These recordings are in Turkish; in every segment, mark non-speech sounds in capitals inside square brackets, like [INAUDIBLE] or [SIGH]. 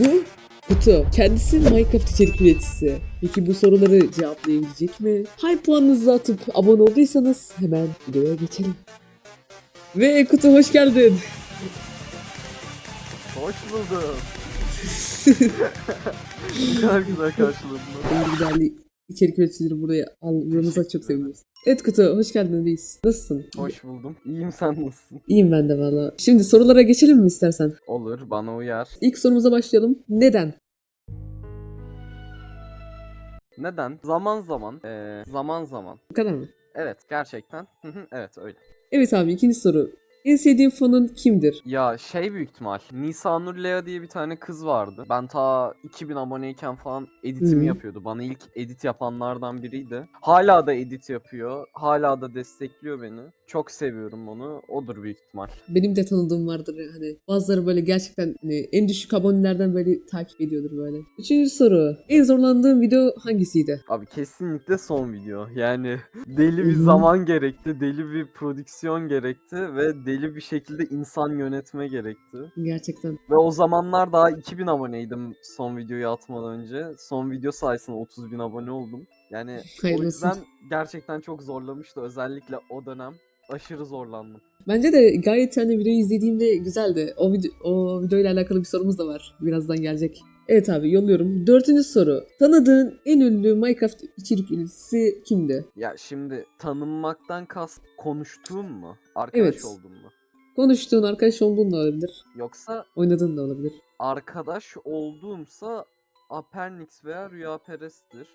Bu Kutu. Kendisi Minecraft içerik üreticisi. Peki bu soruları cevaplayabilecek mi? Hype puanınızı atıp abone olduysanız hemen videoya geçelim. Ve Kutu hoş geldin. Hoş buldum. güzel [LAUGHS] güzel karşıladın. İçerik üreticileri buraya aldığınıza çok seviniyoruz. Evet Kutu hoş geldin reis. Nasılsın? Hoş buldum. İyiyim sen nasılsın? İyiyim ben de valla. Şimdi sorulara geçelim mi istersen? Olur bana uyar. İlk sorumuza başlayalım. Neden? Neden? Zaman zaman. eee, zaman zaman. Bu kadar mı? Evet gerçekten. Evet öyle. Evet abi ikinci soru. En sevdiğin fanın kimdir? Ya şey büyük ihtimal. Nisa Nur Lea diye bir tane kız vardı. Ben ta 2000 aboneyken falan editimi Hı. yapıyordu. Bana ilk edit yapanlardan biriydi. Hala da edit yapıyor. Hala da destekliyor beni. Çok seviyorum onu. Odur büyük ihtimal. Benim de tanıdığım vardır hani bazıları böyle gerçekten hani en düşük abonelerden böyle takip ediyordur böyle. Üçüncü soru. En zorlandığın video hangisiydi? Abi kesinlikle son video. Yani [LAUGHS] deli bir Hı hı. zaman gerekti, deli bir prodüksiyon gerekti ve deli bir şekilde insan yönetme gerekti. Gerçekten. Ve o zamanlar daha 2000 aboneydim son videoyu atmadan önce. Son video sayesinde 30 bin abone oldum. Yani o [LAUGHS] Hayırlı olsun. yüzden gerçekten çok zorlamıştı. Özellikle o dönem aşırı zorlandım. Bence de gayet hani videoyu izlediğimde güzeldi. O, video, o videoyla alakalı bir sorumuz da var. Birazdan gelecek. Evet abi yolluyorum. Dördüncü soru. Tanıdığın en ünlü Minecraft içerik üreticisi kimdi? Ya şimdi tanınmaktan kast konuştuğum mu? Arkadaş Evet. oldum mu? Konuştuğun arkadaş olduğun da olabilir. Yoksa Oynadığın da olabilir. arkadaş olduğumsa Apernix veya Rüya Perest'tir.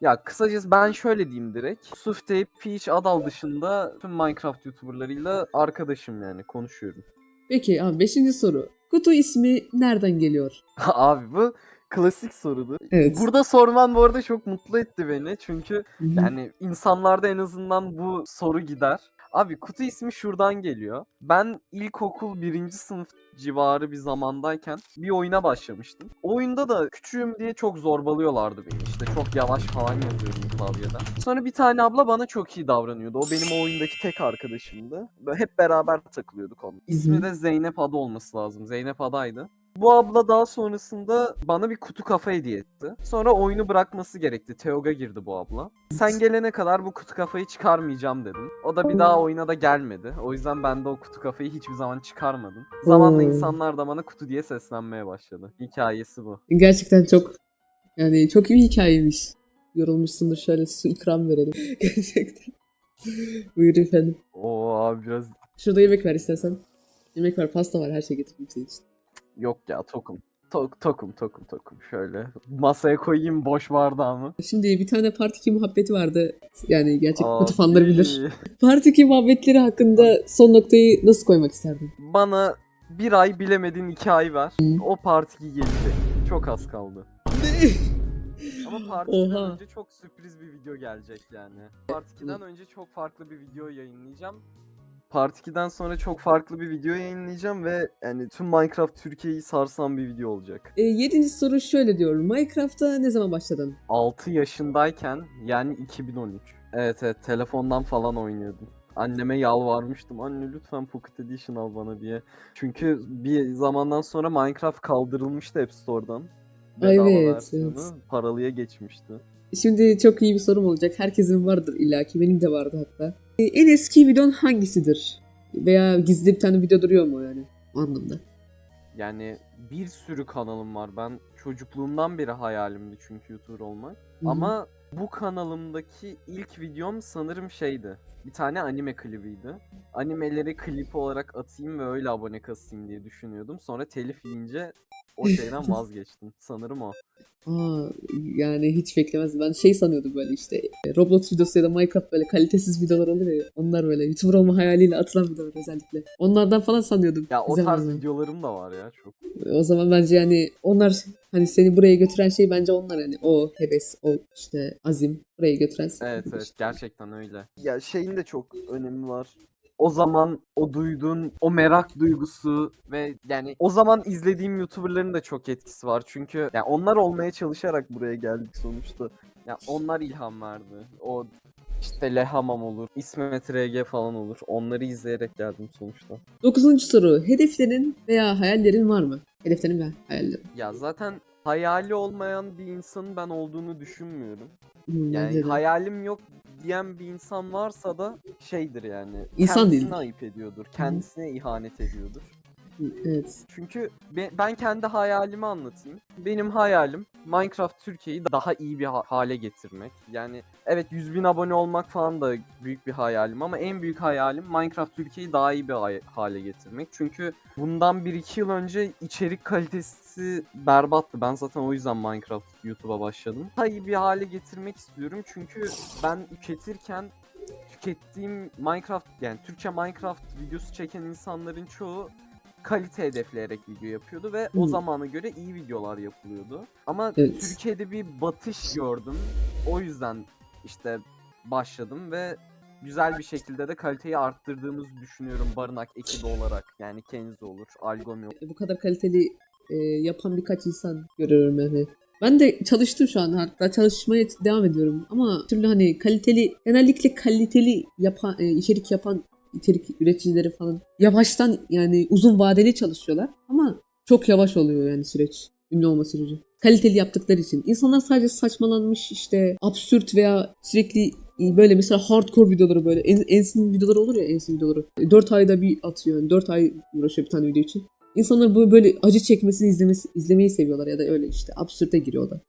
Ya kısacası ben şöyle diyeyim direkt. Sufte, Peach, Adal dışında tüm Minecraft YouTuber'larıyla arkadaşım yani konuşuyorum. Peki abi beşinci soru. Kutu ismi nereden geliyor? [LAUGHS] Abi bu klasik sorudu. Evet. Burada sorman bu arada çok mutlu etti beni. Çünkü yani insanlarda en azından bu soru gider. Abi kutu ismi şuradan geliyor. Ben ilkokul birinci sınıf civarı bir zamandayken bir oyuna başlamıştım. O oyunda da küçüğüm diye çok zorbalıyorlardı beni. İşte çok yavaş falan yazıyordum klavyeden. Sonra bir tane abla bana çok iyi davranıyordu. O benim o oyundaki tek arkadaşımdı. Böyle hep beraber takılıyorduk onun. İsmi de Zeynep Ada olması lazım. Zeynep Ada'ydı. Bu abla daha sonrasında bana bir kutu kafa hediye etti. Sonra oyunu bırakması gerekti. Teoga girdi bu abla. Sen gelene kadar bu kutu kafayı çıkarmayacağım dedim. O da bir daha oyuna da gelmedi. O yüzden ben de o kutu kafayı hiçbir zaman çıkarmadım. Zamanla Oo. insanlar da bana kutu diye seslenmeye başladı. Hikayesi bu. Gerçekten çok yani çok iyi bir hikayeymiş. Yorulmuşsundur şöyle su ikram verelim. [LAUGHS] Gerçekten. Buyur efendim. Oo abi biraz Şurada yemek ver istersen. Yemek var, pasta var, her şey getirdim senin için. Yok ya tokum. Tok, tokum tokum tokum şöyle. Masaya koyayım boş bardağımı. Şimdi bir tane Part 2 muhabbeti vardı. Yani gerçek Aa, kutu fanları bilir. Part 2 muhabbetleri hakkında son noktayı nasıl koymak isterdin? Bana bir ay bilemedin iki ay ver. O part 2 gelecek. Çok az kaldı. Ama Part 2'den Oha. önce çok sürpriz bir video gelecek yani. Part 2'den önce çok farklı bir video yayınlayacağım. Part 2'den sonra çok farklı bir video yayınlayacağım ve yani tüm Minecraft Türkiye'yi sarsan bir video olacak. E, yedinci soru şöyle diyor. Minecraft'a ne zaman başladın? 6 yaşındayken yani 2013. Evet evet telefondan falan oynuyordum. Anneme yalvarmıştım. Anne lütfen Pocket Edition al bana diye. Çünkü bir zamandan sonra Minecraft kaldırılmıştı App Store'dan. Bedava evet, versiyonu evet. paralıya geçmişti. Şimdi çok iyi bir sorum olacak. Herkesin vardır illaki. Benim de vardı hatta. E, en eski videon hangisidir? Veya gizli bir tane video duruyor mu yani? O anlamda. Yani bir sürü kanalım var. Ben çocukluğumdan beri hayalimdi çünkü YouTuber olmak. Hı hı. Ama bu kanalımdaki ilk videom sanırım şeydi. Bir tane anime klibiydi. Animeleri klip olarak atayım ve öyle abone kasayım diye düşünüyordum. Sonra telif yiyince o şeyden [LAUGHS] vazgeçtim. Sanırım o. Aa, yani hiç beklemezdim. Ben şey sanıyordum böyle işte e, Roblox videosu ya da Minecraft böyle kalitesiz videolar olur ya. Onlar böyle YouTuber olma hayaliyle atılan videolar özellikle. Onlardan falan sanıyordum. Ya o Güzel tarz videolarım da var ya çok. O zaman bence yani onlar hani seni buraya götüren şey bence onlar yani o heves, o işte azim buraya götüren. Evet evet gerçekten öyle. Ya şeyin de çok önemi var. O zaman o duyduğun o merak duygusu ve yani o zaman izlediğim YouTuber'ların da çok etkisi var. Çünkü yani onlar olmaya çalışarak buraya geldik sonuçta. Ya onlar ilham verdi. O işte Lehamam olur, İsmet RG falan olur. Onları izleyerek geldim sonuçta. Dokuzuncu soru. Hedeflerin veya hayallerin var mı? Hedeflerim ve hayallerim. Ya zaten hayali olmayan bir insanın ben olduğunu düşünmüyorum. Hmm, Yani bence de. hayalim yok diyen bir insan varsa da şeydir yani. İnsan kendisine değildir. ayıp ediyordur. Kendisine ihanet ediyordur. Evet. Çünkü be- ben kendi hayalimi anlatayım. Benim hayalim Minecraft Türkiye'yi daha iyi bir ha- hale getirmek. Yani evet 100 bin abone olmak falan da büyük bir hayalim ama en büyük hayalim Minecraft Türkiye'yi daha iyi bir hale getirmek. Çünkü bundan 1-2 yıl önce içerik kalitesi berbattı. Ben zaten o yüzden Minecraft YouTube'a başladım. Daha iyi bir hale getirmek istiyorum çünkü ben tüketirken tükettiğim Minecraft yani Türkçe Minecraft videosu çeken insanların çoğu kalite hedefleyerek video yapıyordu ve o Hmm. zamana göre iyi videolar yapılıyordu. Ama Evet. Türkiye'de bir batış gördüm. O yüzden işte başladım ve güzel bir şekilde de kaliteyi arttırdığımızı düşünüyorum barınak ekibi olarak. Yani Kenzi olur, Algomi olur. Bu kadar kaliteli e, yapan birkaç insan görüyorum yani. Ben de çalıştım şu an hatta çalışmaya devam ediyorum ama türlü hani kaliteli genellikle kaliteli yapan e, içerik yapan içerik üreticileri falan yavaştan yani uzun vadeli çalışıyorlar ama çok yavaş oluyor yani süreç ünlü olma süreci. Kaliteli yaptıkları için. İnsanlar sadece saçmalanmış işte absürt veya sürekli e, böyle mesela hardcore videoları böyle en, ensin videoları olur ya ensin videoları. 4 ayda bir atıyor. Yani 4 ay uğraşıyor bir tane video için. İnsanlar böyle, böyle acı çekmesini izlemesi, izlemeyi seviyorlar ya da öyle işte absürte giriyor o da.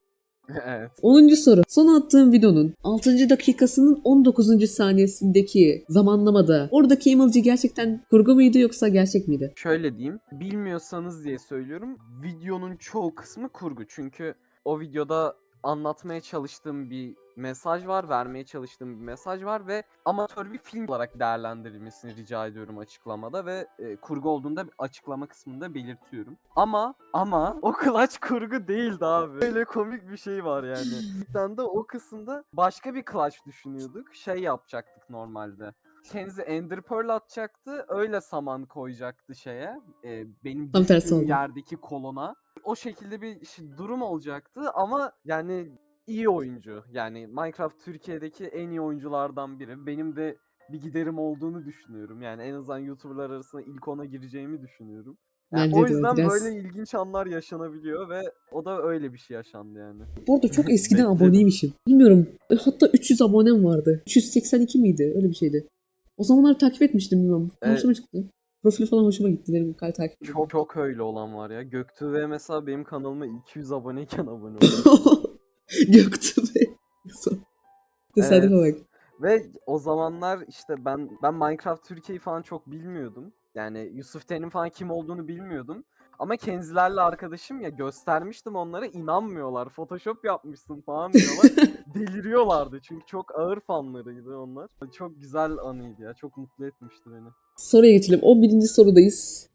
[LAUGHS] evet. 10. soru. Son attığım videonun 6. dakikasının 19. saniyesindeki zamanlamada oradaki emoji gerçekten kurgu muydu yoksa gerçek miydi? Şöyle diyeyim. Bilmiyorsanız diye söylüyorum. Videonun çoğu kısmı kurgu. Çünkü o videoda anlatmaya çalıştığım bir mesaj var, vermeye çalıştığım bir mesaj var ve amatör bir film olarak değerlendirilmesini rica ediyorum açıklamada ve e, kurgu olduğunda açıklama kısmında belirtiyorum. Ama ama o clutch kurgu değildi abi. Böyle komik bir şey var yani. [LAUGHS] Cidden de o kısımda başka bir clutch düşünüyorduk. Şey yapacaktık normalde. Kenzi Ender Pearl atacaktı. Öyle saman koyacaktı şeye. e, benim Tam tersi yerdeki kolona. O şekilde bir durum olacaktı ama yani iyi oyuncu. Yani Minecraft Türkiye'deki en iyi oyunculardan biri. Benim de bir giderim olduğunu düşünüyorum. Yani en azından YouTuber'lar arasında ilk ona gireceğimi düşünüyorum. Yani Bence o de yüzden biraz. böyle ilginç anlar yaşanabiliyor ve o da öyle bir şey yaşandı yani. Bu arada çok [LAUGHS] eskiden Bekledim. aboneymişim. Bilmiyorum. e, Hatta 300 abonem vardı. 382 miydi? Öyle bir şeydi. O zamanlar takip etmiştim bilmiyorum. Evet. Hoşuma çıktı. Profili falan hoşuma gitti. Kay takip ettim. Çok çok öyle olan var ya. Göktuğ ve mesela benim kanalıma 200 aboneyken abone [LAUGHS] oldu. [LAUGHS] Göktü be. Tesadüfe Evet. bak. Ve o zamanlar işte ben ben Minecraft Türkiye'yi falan çok bilmiyordum. Yani Yusuf Ten'in falan kim olduğunu bilmiyordum. Ama Kenzilerle arkadaşım ya göstermiştim onlara inanmıyorlar. Photoshop yapmışsın falan diyorlar. [LAUGHS] Deliriyorlardı çünkü çok ağır fanlarıydı onlar. Çok güzel anıydı ya. Çok mutlu etmişti beni. Soruya geçelim. 11. sorudayız.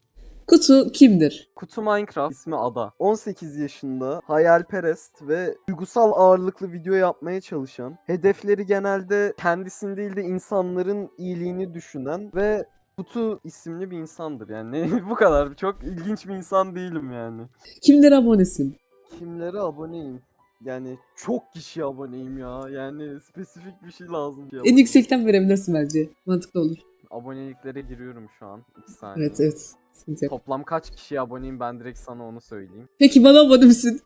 Kutu kimdir? Kutu Minecraft ismi Ada. 18 yaşında, hayalperest ve duygusal ağırlıklı video yapmaya çalışan, hedefleri genelde kendisini değil de insanların iyiliğini düşünen ve Kutu isimli bir insandır yani. [LAUGHS] Bu kadar. Çok ilginç bir insan değilim yani. Kimlere abonesin? Kimlere aboneyim? Yani çok kişi aboneyim ya. Yani spesifik bir şey lazım. En yüksekten verebilirsin bence. Mantıklı olur. Aboneliklere giriyorum şu an. 2 saniye. Evet evet. Sıkıntı yok. Toplam kaç kişiye aboneyim ben direkt sana onu söyleyeyim. Peki bana abone misin?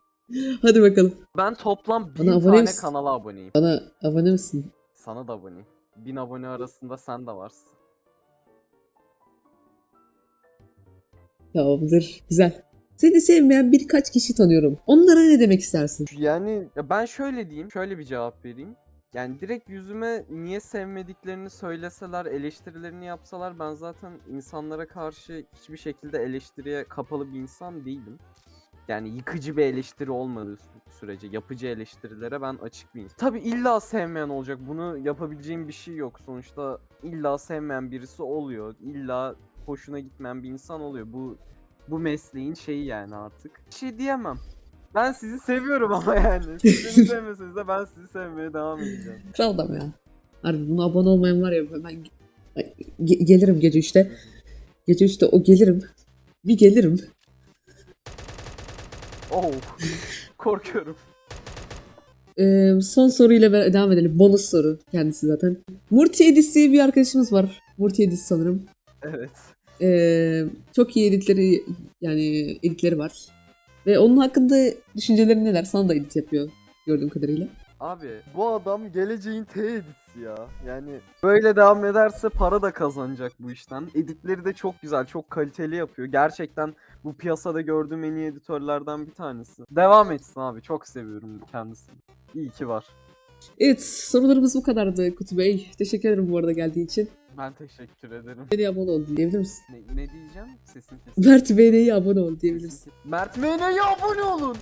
Hadi bakalım. Ben toplam bin Bana abone tane misin? kanala aboneyim. Bana abone misin? Sana da aboneyim. Bin abone arasında sen de varsın. Tamamdır. Güzel. Seni sevmeyen birkaç kişi tanıyorum. Onlara ne demek istersin? Yani ya ben şöyle diyeyim, şöyle bir cevap vereyim. Yani direkt yüzüme niye sevmediklerini söyleseler, eleştirilerini yapsalar ben zaten insanlara karşı hiçbir şekilde eleştiriye kapalı bir insan değilim. Yani yıkıcı bir eleştiri olmadığı sü- sürece yapıcı eleştirilere ben açık bir insan. Tabi illa sevmeyen olacak. Bunu yapabileceğim bir şey yok. Sonuçta illa sevmeyen birisi oluyor. İlla hoşuna gitmeyen bir insan oluyor. Bu bu mesleğin şeyi yani artık. Bir şey diyemem. Ben sizi seviyorum ama yani. [LAUGHS] Siz beni sevmeseniz de ben sizi sevmeye devam edeceğim. Kral adam ya. Harbi buna abone olmayan var ya ben ge- gelirim gece işte. Gece işte o gelirim. Bir gelirim. Oh. Korkuyorum. Ee, son soruyla be- devam edelim. Bonus soru kendisi zaten. Murti Edis diye bir arkadaşımız var. Murti Edis sanırım. Evet. Ee, çok iyi editleri yani editleri var. Ve onun hakkında düşünceleri neler? Sana da edit yapıyor gördüğüm kadarıyla. Abi bu adam geleceğin T edisi ya. Yani böyle devam ederse para da kazanacak bu işten. Editleri de çok güzel, çok kaliteli yapıyor. Gerçekten bu piyasada gördüğüm en iyi editörlerden bir tanesi. Devam etsin abi. Çok seviyorum kendisini. İyi ki var. Evet sorularımız bu kadardı Kutu Bey. Teşekkür ederim bu arada geldiği için. Ben teşekkür ederim. Beni abone ol diyebilir misin? Ne, ne diyeceğim? Sesin kesin. Mert BN'ye abone ol diyebilirsin. Mert Mene'ye abone olun.